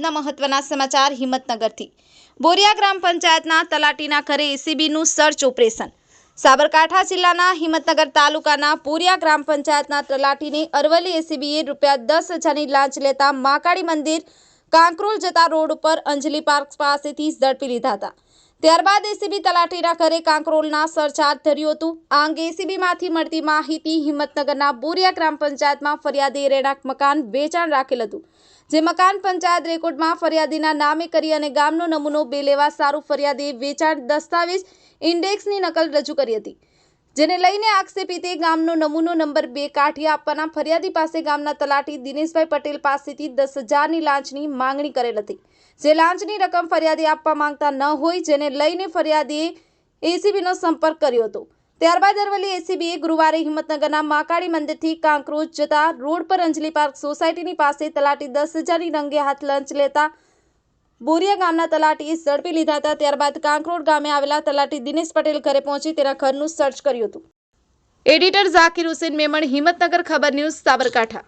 આગળના મહત્વના સમાચાર હિંમતનગરથી. બોરિયા ગ્રામ પંચાયતના તલાટીના ઘરે એસીબીનું સર્ચ ઓપરેશન. સાબરકાંઠા જિલ્લાના હિંમતનગર તાલુકાના બોરિયા ગ્રામ પંચાયતના તલાટીને અરવલ્લી એસીબીએ રૂપિયા દસ હજારની લાંચ લેતા મહાકાળી મંદિર કાંકરોલ જતા રોડ ઉપર અંજલિ પાર્ક પાસેથી ઝડપી લીધા હતા. ત્યારબાદ એસીબી તલાટીના ઘરે કાંકરોલના સરચાર્જ ધર્યું હતું. આ અંગે એસીબીમાંથી મળતી માહિતી હિંમતનગરના બોરિયા ગ્રામ પંચાયતમાં ફરિયાદી રહેણાંક મકાન વેચાણ રાખેલ હતું. જે મકાન પંચાયત રેકોર્ડમાં ફરિયાદીના નામે કરી અને ગામનો નમૂનો બે લેવા સારું ફરિયાદીએ વેચાણ દસ્તાવેજ ઇન્ડેક્સની નકલ રજૂ કરી હતી. જેને લઈને આક્ષેપિતે ગામનો નમૂનો નંબર બે કાઢી આપવાના ફરિયાદી પાસે ગામના તલાટી દિનેશભાઈ પટેલ પાસેથી દસ હજારની લાંચની માંગણી કરેલ હતી. જે લાંચની રકમ ફરિયાદી આપવા માંગતા ન હોય જેને લઈને ફરિયાદીએ એસીબીનો સંપર્ક કર્યો હતો. ત્યારબાદ અરવલ્લી એસીબીએ ગુરુવારે હિંમતનગરના માકાળી મંદિરથી કાંકરોજ જતા રોડ પર અંજલિ પાર્ક સોસાયટીની પાસે તલાટી દસ હજારની રંગે હાથ લંચ લેતા બોરિયા ગામના તલાટીએ ઝડપી લીધા હતા. ત્યારબાદ કાંકરોડ ગામે આવેલા તલાટી દિનેશ પટેલ ઘરે પહોંચી તેના ઘરનું સર્ચ કર્યું હતું. Editor Zakir Hussain Memon, Himmatnagar Khabar news, Sabarkantha.